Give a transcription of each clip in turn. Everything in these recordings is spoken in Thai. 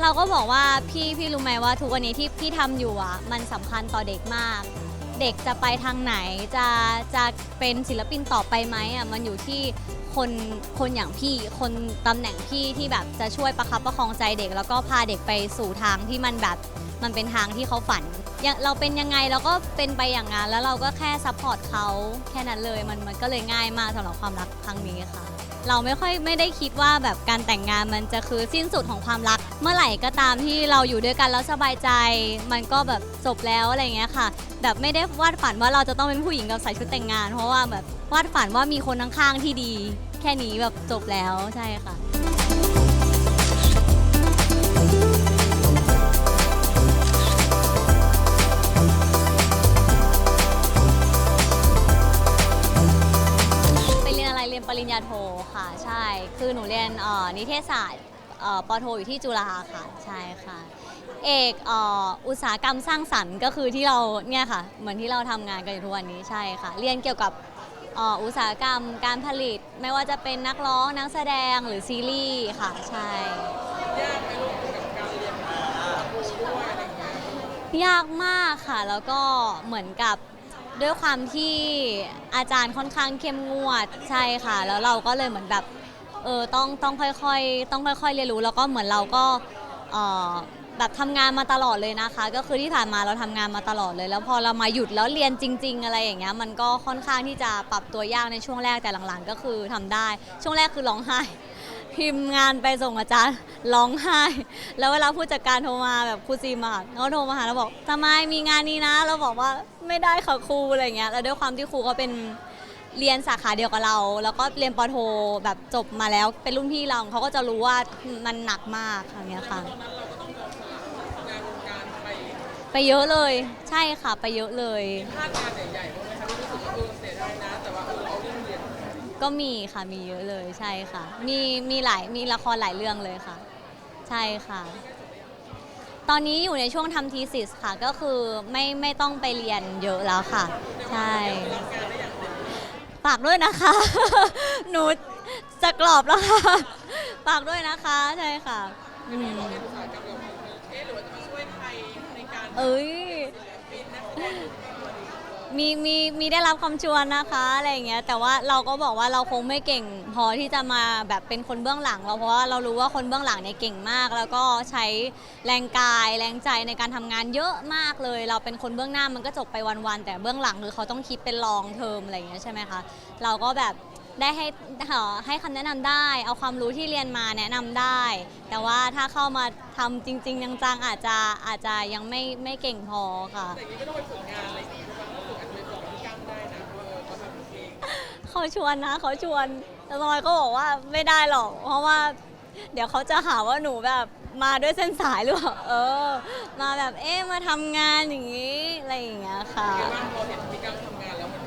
เราก็บอกว่าพี่พี่รู้ไหมว่าทุกวันนี้ที่พี่ทำอยู่อะมันสำคัญต่อเด็กมาก เด็กจะไปทางไหนจะจะเป็นศิลปินต่อไปไหมอะมันอยู่ที่คนคนอย่างพี่คนตำแหน่งพี่ที่แบบจะช่วยประคับประคองใจเด็ก แล้วก็พาเด็กไปสู่ทางที่มันแบบมันเป็นทางที่เขาฝันอย่างเราเป็นยังไงเราก็เป็นไปอย่างนั้นแล้วเราก็แค่ซัพพอร์ตเขาแค่นั้นเลยมันมันก็เลยง่ายมากสำหรับความรักครั้งนี้ค่ะ เราไม่ค่อยไม่ได้คิดว่าแบบการแต่งงานมันจะคือสิ้นสุดของความรัก เมื่อไหร่ก็ตามที่เราอยู่ด้วยกันแล้วสบายใจ มันก็แบบจบแล้วอะไรเงี้ยค่ะ แบบไม่ได้วาดฝันว่าเราจะต้องเป็นผู้หญิงกับใส่ชุดแต่งงาน เพราะว่าแบบวาดฝันว่ามีคนข้างๆที่ดี แค่นี้แบบจบแล้วใช่ค่ะ ปริญญาโทค่ะ ใช่ คือหนูเรียนเอ่อนิเทศศาสตร์เอ่อปอโทอยู่ที่จุฬาค่ะ ใช่ค่ะ เอกเอ่ออุตสาหกรรมสร้างสรรค์ก็คือที่เราเนี่ยค่ะ เหมือนที่เราทำงานกันอยู่ทุกวันนี้ใช่ค่ะ เรียนเกี่ยวกับเอ่ออุตสาหกรรมการผลิต ไม่ว่าจะเป็นนักร้องนักแสดงหรือซีรีส์ค่ะ ใช่ ยากมากค่ะ แล้วก็เหมือนกับ ด้วยความที่อาจารย์ค่อนข้างเข้มงวดใช่ค่ะ แล้วเราก็เลยเหมือนแบบเออต้องต้องค่อยๆต้องค่อย ๆ เรียนรู้แล้วก็เหมือนเราก็เออแบบทำงานมาตลอดเลยนะคะ ก็คือที่ผ่านมาเราทำงานมาตลอดเลย แล้วพอเรามาหยุดแล้วเรียนจริง ๆ อะไรอย่างเงี้ยมันก็ค่อนข้างที่จะปรับตัวยากในช่วงแรกแต่หลังๆ ก็คือทำได้ช่วงแรกคือร้องไห้ พิมพ์งานไปส่งอาจารย์ร้องไห้ แล้วเวลาผู้จัดการโทรมาแบบครูซีมาเขาโทรมาหาแล้วบอกทำไมมีงานนี้นะ เราบอกว่าไม่ได้ค่ะครูอะไรเงี้ยแล้วด้วยความที่ครูเขาเป็นเรียนสาขาเดียวกับเรา แล้วก็เรียนปอโทแบบจบมาแล้วเป็นรุ่นพี่เราเขาก็จะรู้ว่ามันหนักมากค่ะเนี้ยค่ะไปเยอะเลยใช่ค่ะไปเยอะเลยพลาดงานใหญ่ๆบ้างไหมคะรู้สึกว่าเออเสียดายนะแต่ว่าเออเราเรื่องเรีย ก็มีค่ะมีเยอะเลยใช่ค่ะ มีมีหลายมีละครหลายเรื่องเลยค่ะ ใช่ค่ะ ตอนนี้อยู่ในช่วงทำทีสิสค่ะก็คือไม่ไม่ต้องไปเรียนเยอะแล้วค่ะ ใช่ฝากด้วยนะคะ หนูจะกรอบแล้วค่ะฝากด้วยนะคะใช่ค่ะอืมอุตสาหกรรมแบบเอ๊ะหรือว่าจะมาช่วย มีมีมีได้รับคำชวนนะคะอะไรอย่างเงี้ยแต่ว่าเราก็บอกว่าเราคงไม่เก่ง พอที่จะมาแบบเป็นคนเบื้องหลังเราเพราะว่าเรารู้ว่าคนเบื้องหลังเนี่ยเก่งมาก แล้วก็ใช้แรงกายแรงใจในการทำงานเยอะมากเลย เราเป็นคนเบื้องหน้ามันก็จบไปวันๆแต่เบื้องหลังคือเขาต้องคิดเป็นลองเทอมอะไรอย่างเงี้ยใช่ไหมคะเราก็แบบได้ให้เอ่อให้คำแนะนำได้ เอาความรู้ที่เรียนมาแนะนำได้ แต่ว่าถ้าเข้ามาทำจริง ๆ จังๆอาจจะอาจจะยังไม่ไม่เก่งพอค่ะ แต่ย่างนี้ก็ต้องไปฝึกงานอะไรอ เขาชวนนะเขาชวนแต่ลอยก็บอกว่าไม่ได้หรอก เพราะว่า เดี๋ยวเขาจะหาว่าหนูแบบมาด้วยเส้นสายหรือเปล่าเออ มาแบบเอ๊ะมาทำงานอย่างนี้อะไรอย่างเงี้ยค่ะแต่ว่าพอเห็นพี่ก้าวทำงานแล้วมัน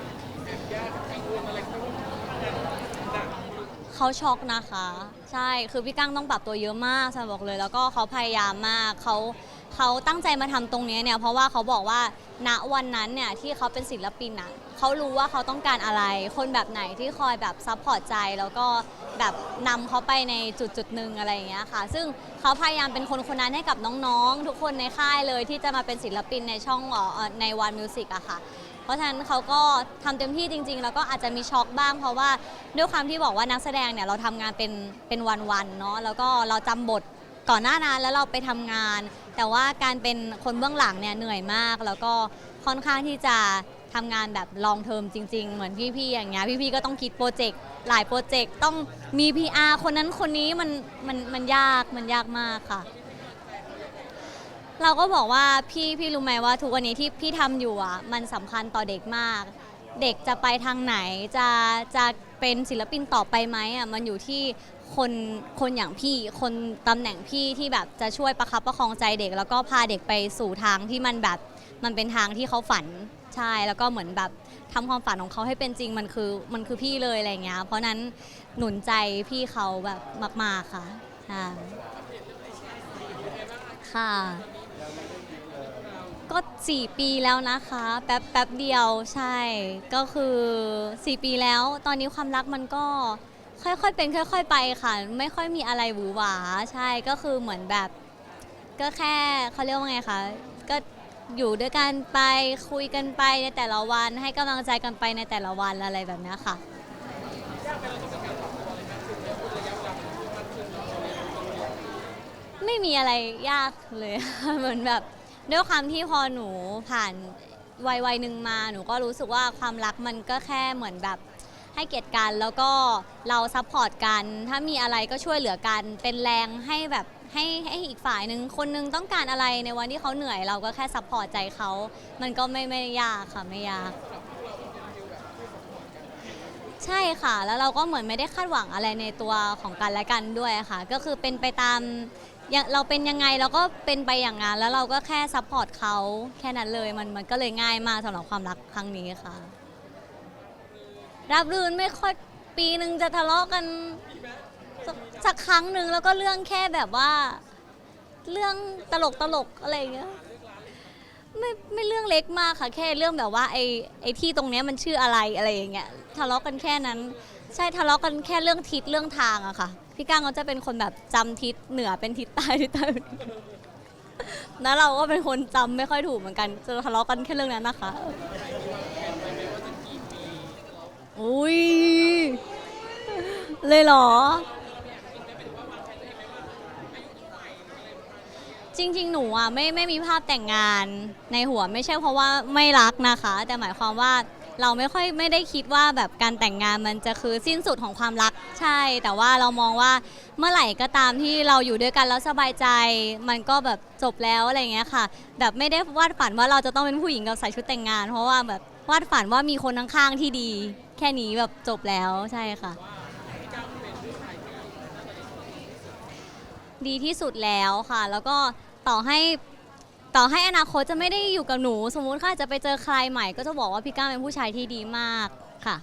แอบยากกังวลอะไรเพราะว่าทำงานหนักเขาช็อกนะคะ ใช่คือพี่กั้งต้องปรับตัวเยอะมากสำบอกเลย แล้วก็เขาพยายามมากเขาเขาตั้งใจมาทำตรงนี้เนี่ยเพราะว่าเขาบอกว่าณวันนั้นเนี่ยที่เขาเป็นศิลปินอะ เขารู้ว่าเขาต้องการอะไร คนแบบไหนที่คอยแบบซัพพอร์ตใจ แล้วก็แบบนำเขาไปในจุดจุดๆหนึ่งอะไรอย่างเงี้ยค่ะ ซึ่งเขาพยายามเป็นคนคนนั้นให้กับน้องๆ ทุกคนในค่ายเลยที่จะมาเป็นศิลปินในช่องเอ่อในวันมิวสิกอะค่ะ เพราะฉะนั้นเขาก็ทำเต็มที่จริง ๆ แล้วก็อาจจะมีช็อกบ้าง เพราะว่าด้วยความที่บอกว่านักแสดงเนี่ยเราทำงานเป็นเป็นวันๆเนาะแล้วก็เราจำบทก่อนหน้านั้นแล้วเราไปทำงาน แต่ว่าการเป็นคนเบื้องหลังเนี่ยเหนื่อยมาก แล้วก็ค่อนข้างที่จะ ทำงานแบบลองเทอมจริง ๆ เหมือนพี่ๆอย่างเงี้ยพี่ๆก็ต้องคิดโปรเจกต์หลายโปรเจกต์ต้องมี PR คนนั้นคนนี้มันมันมันยากมันยากมากค่ะ เราก็บอกว่าพี่พี่รู้ไหมว่าทุกวันนี้ที่พี่ทำอยู่อะมันสำคัญต่อเด็กมาก เด็กจะไปทางไหนจะจะ เป็นศิลปินต่อไปไหมอะมันอยู่ที่คนคนอย่างพี่คนตำแหน่งพี่ที่แบบจะช่วยประคับประคองใจเด็ก แล้วก็พาเด็กไปสู่ทางที่มันแบบมันเป็นทางที่เขาฝันใช่แล้วก็เหมือนแบบทำความฝันของเขาให้เป็นจริงมันคือมันคือพี่เลยอะไรเงี้ยเพราะนั้นหนุนใจพี่เขาแบบมาก ๆค่ะค่ะ ก็ 4 ปีแล้วนะคะ แป๊บแป๊บเดียวใช่ ก็คือ 4 ปีแล้ว ตอนนี้ความรักมันก็ค่อยๆเป็นค่อย ๆ ไปค่ะ ไม่ค่อยมีอะไรหวือหวาใช่ก็คือเหมือนแบบ ก็แค่เขาเรียกว่าไงคะก็อยู่ด้วยกันไปคุยกันไปในแต่ละวัน ให้กำลังใจกันไปในแต่ละวันอะไรแบบเนี้ยค่ะ ไม่มีอะไรยากเลย เหมือนแบบ ด้วยความที่พอหนูผ่านวัยวัยหนึ่งมาหนูก็รู้สึกว่าความรักมันก็แค่เหมือนแบบให้เกียรติกันแล้วก็เราซัพพอร์ตกัน ถ้ามีอะไรก็ช่วยเหลือกันเป็นแรงให้แบบให้ให้อีกฝ่ายหนึ่งคนหนึงต้องการอะไรในวันที่เขาเหนื่อยเราก็แค่ซัพพอร์ตใจเขา มันก็ไม่ไม่ยากค่ะไม่ยาก ใช่ค่ะ แล้วเราก็เหมือนไม่ได้คาดหวังอะไรในตัวของกันและกันด้วยค่ะ ก็คือเป็นไปตาม ย่างเราเป็นยังไงเราก็เป็นไปอย่างนั้นแล้วเราก็แค่ซัพพอร์ตเขาแค่นั้นเลยมันมันก็เลยง่ายมากสำหรับความรักครั้งนี้ค่ะ รับรื่นไม่ค่อยปีหนึ่งจะทะเลาะกันสักสักครั้งหนึ่งแล้วก็เรื่องแค่แบบว่า เรื่องตลกตลกอะไรอย่างเงี้ยไม่ไม่เรื่องเล็กมากค่ะ แค่เรื่องแบบว่าไอ้ไอ้ที่ตรงเนี้ยมันชื่ออะไรอะไรอย่างเงี้ยทะเลาะกันแค่นั้น ใช่ทะเลาะกันแค่เรื่องทิศเรื่องทางอะค่ะ พี่ก้างเขาจะเป็นคนแบบจำทิศเหนือเป็นทิศใต้ทิศใต้นทิศแล้วเราก็เป็นคนจำไม่ค่อยถูกเหมือนกันจะทะเลาะกันแค่เรื่องนั้นนะคะ อุ้ย เลยเหรอ จริง ๆ หนูอะไม่ไม่มีภาพแต่งงานในหัวไม่ใช่เพราะว่าไม่รักนะคะ แต่หมายความว่า เราไม่ค่อยไม่ได้คิดว่าแบบการแต่งงานมันจะคือสิ้นสุดของความรักใช่ แต่ว่าเรามองว่าเมื่อไหร่ก็ตามที่เราอยู่ด้วยกันแล้วสบายใจ มันก็แบบจบแล้วอะไรเงี้ยค่ะ แบบไม่ได้วาดฝันว่าเราจะต้องเป็นผู้หญิงกับใส่ชุดแต่งงาน เพราะว่าแบบวาดฝันว่ามีคนข้างๆที่ดี แค่นี้แบบจบแล้วใช่ค่ะ ดีที่สุดแล้วค่ะ แล้วก็ต่อให้ ต่อให้อนาคตจะไม่ได้อยู่กับหนู สมมุติค่ะจะไปเจอใครใหม่ ก็จะบอกว่าพี่ก้าวเป็นผู้ชายที่ดีมากค่ะ